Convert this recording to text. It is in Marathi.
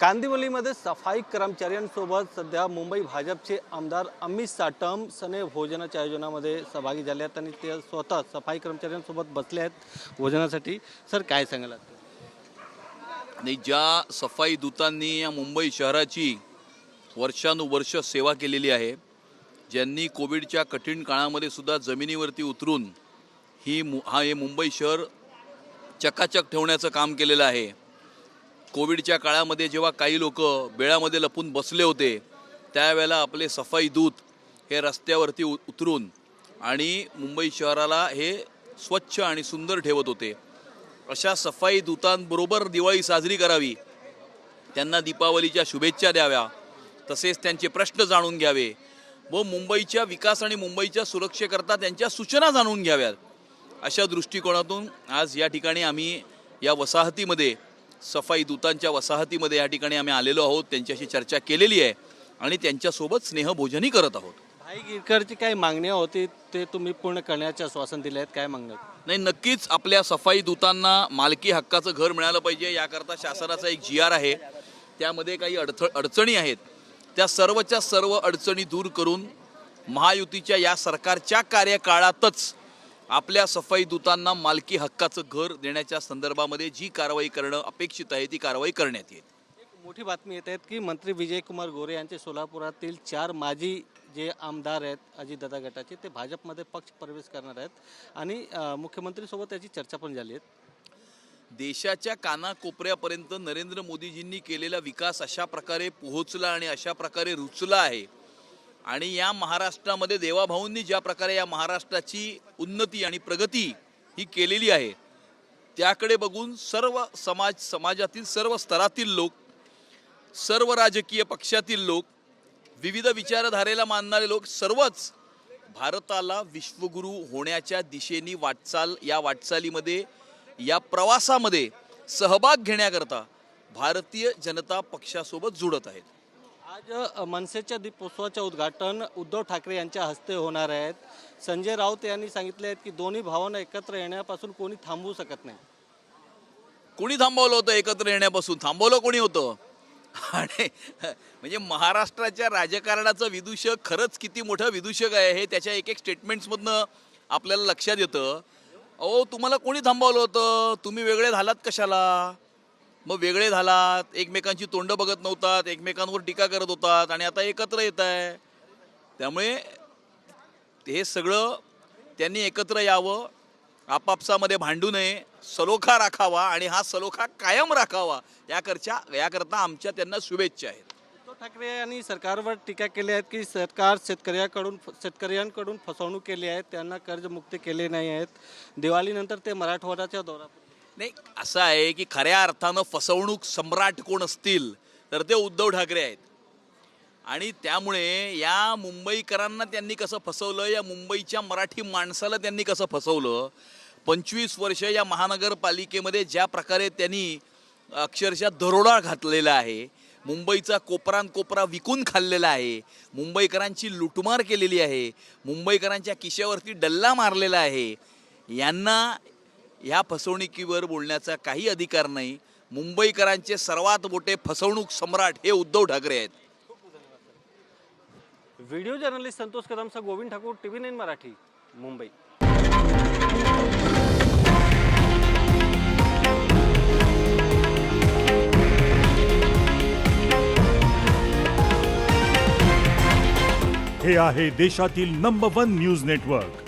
कांदिवलीमध्ये सफाई कर्मचाऱ्यांसोबत सध्या मुंबई भाजपचे आमदार अमित साटम सने भोजनाच्या आयोजनामध्ये सहभागी झाले आहेत आणि ते स्वतः सफाई कर्मचाऱ्यांसोबत बसले आहेत भोजनासाठी. सर काय सांगाल आणि ज्या सफाई दूतांनी या मुंबई शहराची वर्षानुवर्ष सेवा केलेली आहे ज्यांनी कोविडच्या कठीण काळामध्ये सुद्धा जमिनीवरती उतरून ही मु हा हे मुंबई शहर चकाचक ठेवण्याचं काम केलेलं आहे कोविडच्या काळामध्ये जेव्हा काही लोक बेळामध्ये लपून बसले होते त्यावेळेला आपले सफाई दूत हे रस्त्यावरती उ- उतरून आणि मुंबई शहराला हे स्वच्छ आणि सुंदर ठेवत होते. अशा सफाई दूतांबरोबर दिवाळी साजरी करावी त्यांना दीपावलीच्या शुभेच्छा द्याव्या तसेच त्यांचे प्रश्न जाणून घ्यावे व मुंबईच्या विकास आणि मुंबईच्या सुरक्षेकरता त्यांच्या सूचना जाणून घ्याव्यात. अशा दृष्टिकोनातून आज या ठिकाणी आम्ही या वसाहतीमध्ये सफाई दूतांच्या वसाहतीमध्ये या ठिकाणी आम्ही आलेलो आहोत त्यांच्याशी चर्चा केलेली आहे आणि त्यांच्यासोबत स्नेहभोजनही करत आहोत. भाई गिरकरची काय मागण्या होती ते तुम्ही पूर्ण करण्याचे आश्वासन दिले आहेत काय मागण्या आहेत? नाही नक्कीच आपल्या सफाई दूतांना मालकी हक्काचं घर मिळालं पाहिजे याकरता शासनाचा एक जी आर आहे. त्यामध्ये काही अडथ अडचणी आहेत. त्या सर्वच्या सर्व अडचणी दूर करून महायुतीच्या या सरकारच्या कार्यकाळातच आपल्या सफाई दूतांना मालकी हक्काचं घर देण्याच्या संदर्भामध्ये जी कारवाई करणं अपेक्षित आहे ती कारवाई करण्यात येईल. एक मोठी बातमी येत आहेत की मंत्री विजयकुमार गोरे यांचे सोलापुरातील चार माजी जे आमदार आहेत अजितदादा गटाचे ते भाजपमध्ये पक्ष प्रवेश करणार आहेत. आणि मुख्यमंत्रीसोबत त्याची चर्चा पण झाली आहे. देशाच्या कानाकोपऱ्यापर्यंत नरेंद्र मोदीजींनी केलेला विकास अशा प्रकारे पोहोचला आणि अशा प्रकारे रुचला आहे. आणि या महाराष्ट्रामध्ये देवाभाऊंनी ज्या प्रकारे या महाराष्ट्राची उन्नती आणि प्रगती ही केलेली आहे त्याकडे बघून सर्व समाज समाजातील सर्व स्तरातील लोक सर्व राजकीय पक्षातील लोक विविध विचारधारेला मानणारे लोक सर्वच भारताला विश्वगुरू होण्याच्या दिशेने वाटचाल या वाटचालीमध्ये या प्रवासामध्ये सहभाग घेण्याकरता भारतीय जनता पक्षासोबत जुडत आहेत. आज मनसेच्या दीपोत्सवाचे उद्घाटन उद्धव ठाकरे यांच्या हस्ते होणार आहेत संजय राऊत यांनी सांगितले आहेत की दोन्ही भावांना एकत्र येण्यापासून कोणी थांबवू शकत नाही. कोणी थांबवलं होतं एकत्र येण्यापासून? थांबवलं कोणी होतं? आणि म्हणजे महाराष्ट्राच्या राजकारणाचं विदूषक खरंच किती मोठं विदूषक आहे हे त्याच्या एक एक स्टेटमेंट्समधनं आपल्याला लक्षात येतं. अहो तुम्हाला कोणी थांबवलं होतं? तुम्ही वेगळे झालात कशाला? मग वेगळे झालात एकमेकांची तोंड बघत नव्हतात एकमेकांवर टीका करत होतात आणि आता एकत्र येत आहे. त्यामुळे हे सगळं त्यांनी एकत्र यावं आपापसामध्ये भांडू नये सलोखा राखावा आणि हा सलोखा कायम राखावा याकरच्या याकरता आमच्या त्यांना शुभेच्छा आहेत. उद्धव ठाकरे यांनी सरकारवर टीका केली आहेत की सरकार शेतकऱ्याकडून शेतकऱ्यांकडून फसवणूक केली आहे त्यांना कर्जमुक्ती केले नाही आहेत. दिवाळीनंतर ते मराठवाड्याच्या दौरा नाही असं आहे की खऱ्या अर्थानं फसवणूक सम्राट कोण असतील तर ते उद्धव ठाकरे आहेत. आणि त्यामुळे या मुंबईकरांना त्यांनी कसं फसवलं या मुंबईच्या मराठी माणसाला त्यांनी कसं फसवलं पंचवीस वर्ष या महानगरपालिकेमध्ये ज्या प्रकारे त्यांनी अक्षरशः दरोडा घातलेला आहे मुंबईचा कोपरान कोपरा विकून खाल्लेला आहे मुंबईकरांची लुटमार केलेली आहे मुंबईकरांच्या किशावरती डल्ला मारलेला आहे यांना ह्या फसवणुकीवर बोलण्याचा काही अधिकार नाही. मुंबईकरांचे सर्वात मोठे फसवणूक सम्राट हे उद्धव ठाकरे आहेत. Video journalist Santosh कदमचा Govind Thakur T V nine Marathi Mumbai. हे आहे देशातील नंबर वन न्यूज नेटवर्क